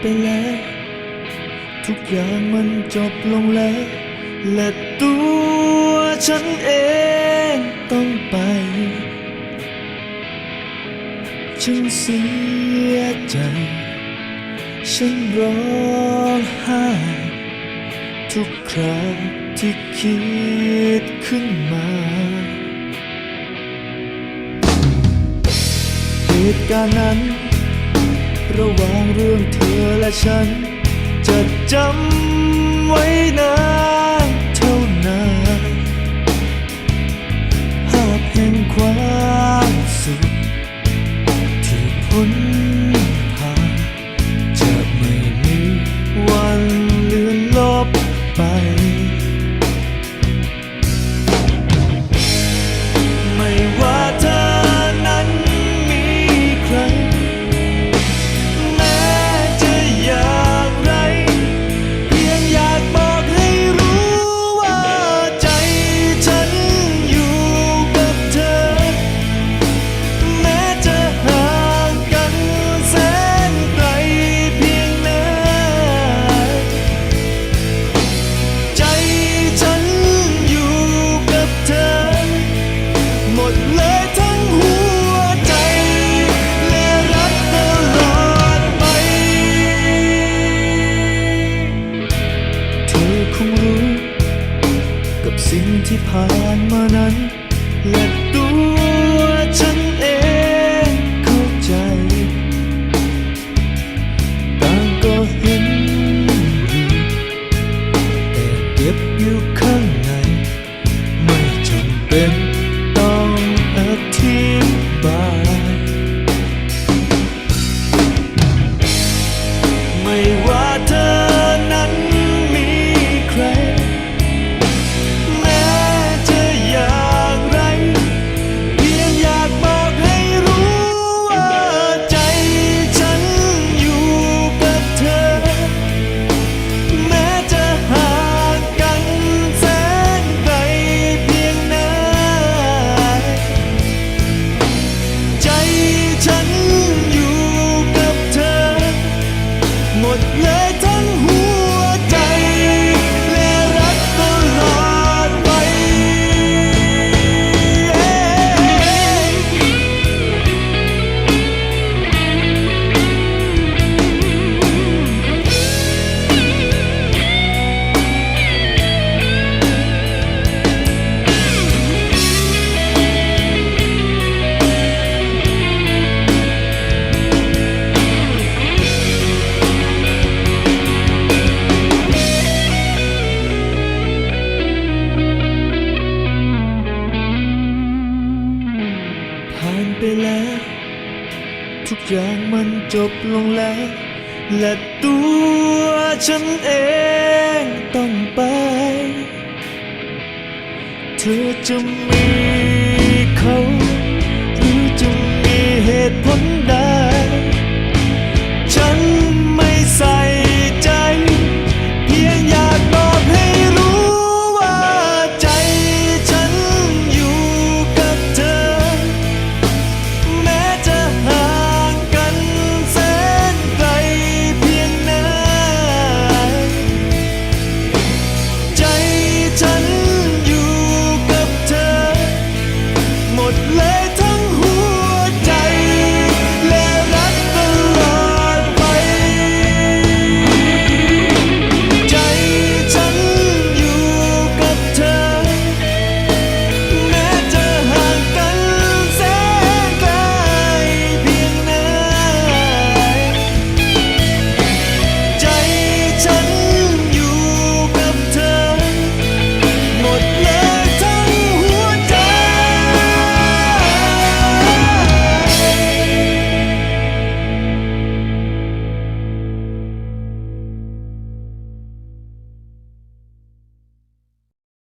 ไปแล้ว ทุกอย่างมันจบลงแล้ว และตัวฉันเองต้องไป ฉันเสียใจ ฉันร้องไห้ ทุกคราวที่คิดขึ้นมาเหตุการณ์นั้น ระหว่างเรื่องเธอและฉัน จะจำไว้นา สิ่งที่ผ่านมานั้นและตัว เลย ผ่านไปแล้ว ทุกอย่างมันจบลงแล้ว และตัวฉันเองต้องไป เธอจะมีเขา หรือจะมีเหตุผล